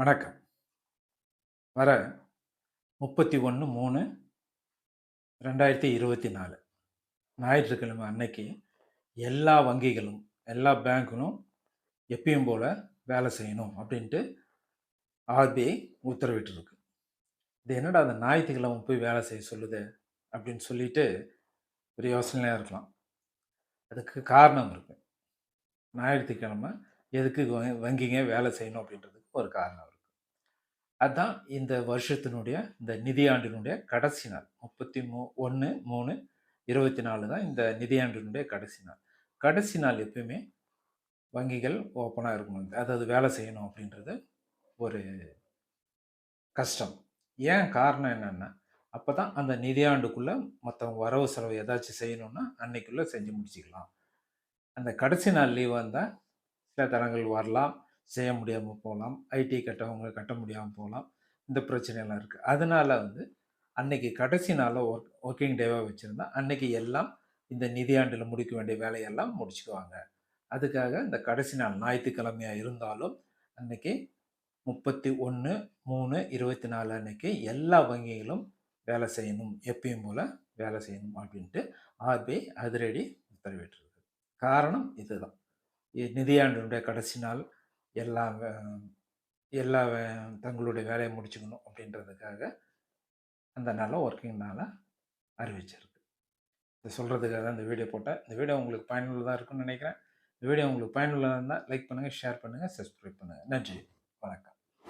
வணக்கம். வர முப்பத்தி ஒன்று மூணு ரெண்டாயிரத்தி இருபத்தி நாலு ஞாயிற்றுக்கிழமை அன்னைக்கு எல்லா வங்கிகளும் எல்லா பேங்க்கும் எப்பயும் போல் வேலை செய்யணும் அப்படின்ட்டு ஆர்பிஐ உத்தரவிட்டிருக்கு. இது என்னடா அந்த ஞாயிற்றுக்கிழமை போய் வேலை செய்ய சொல்லுது அப்படின்னு சொல்லிட்டு ஒரு யோசனையாக இருக்கலாம். அதுக்கு காரணம் இருக்குது ஞாயிற்றுக்கிழமை எதுக்கு வ- வங்கிங்க வேலை செய்யணும் அப்படின்றதுக்கு ஒரு காரணம் அதுதான் இந்த வருஷத்தினுடைய இந்த நிதியாண்டினுடைய கடைசி நாள். முப்பத்தி மூ ஒன்று மூணு இருபத்தி நாலு தான் இந்த நிதியாண்டினுடைய கடைசி நாள். கடைசி நாள் எப்பயுமே வங்கிகள் ஓப்பனாக இருக்கணும். அதாவது வேலை செய்யணும் அப்படின்றது ஒரு கஷ்டம். ஏன் காரணம் என்னென்னா அப்போ தான் அந்த நிதியாண்டுக்குள்ளே மற்றவங்க வரவு செலவு ஏதாச்சும் செய்யணும்னா அன்னைக்குள்ளே செஞ்சு முடிச்சிக்கலாம். அந்த கடைசி நாள் லீவ் வந்தால் சில தரங்கள் வரலாம். செய்ய முடியாமல் போகலாம். ஐடி கட்டவங்க கட்ட முடியாமல் போகலாம். இந்த பிரச்சனையெல்லாம் இருக்குது அதனால் வந்து அன்னைக்கு கடைசி நாளில் ஒர்க் ஒர்க்கிங் டேவாக வச்சுருந்தா அன்னைக்கு எல்லாம் இந்த நிதியாண்டில் முடிக்க வேண்டிய வேலையெல்லாம் முடிச்சுக்குவாங்க. அதுக்காக இந்த கடைசி நாள் ஞாயிற்றுக்கிழமையாக இருந்தாலும் அன்னைக்கு முப்பத்தி ஒன்று மூணு இருபத்தி நாலு அன்னைக்கு எல்லா வங்கிகளும் வேலை செய்யணும். எப்பயும் போல் வேலை செய்யணும் அப்படின்ட்டு ஆர்பிஐ அதிரடி உத்தரவிட்டிருக்கு. காரணம் இதுதான். நிதியாண்டினுடைய கடைசி நாள் எல்லா வே- எல்லா வே- தங்களுடைய வேலையை முடிச்சுக்கணும் அப்படின்றதுக்காக அந்த நாளை ஒர்க்கிங் நாளாக அறிவிச்சிருக்கு. இதை சொல்கிறதுக்காக தான் இந்த வீடியோ போட்டேன். இந்த வீடியோ உங்களுக்கு பயனுள்ளதாக இருக்கும்னு நினைக்கிறேன். இந்த வீடியோ உங்களுக்கு பயனுள்ளதாக இருந்தால் லைக் பண்ணுங்கள் ஷேர் பண்ணுங்கள் சப்ஸ்கிரைப் பண்ணுங்கள் நன்றி.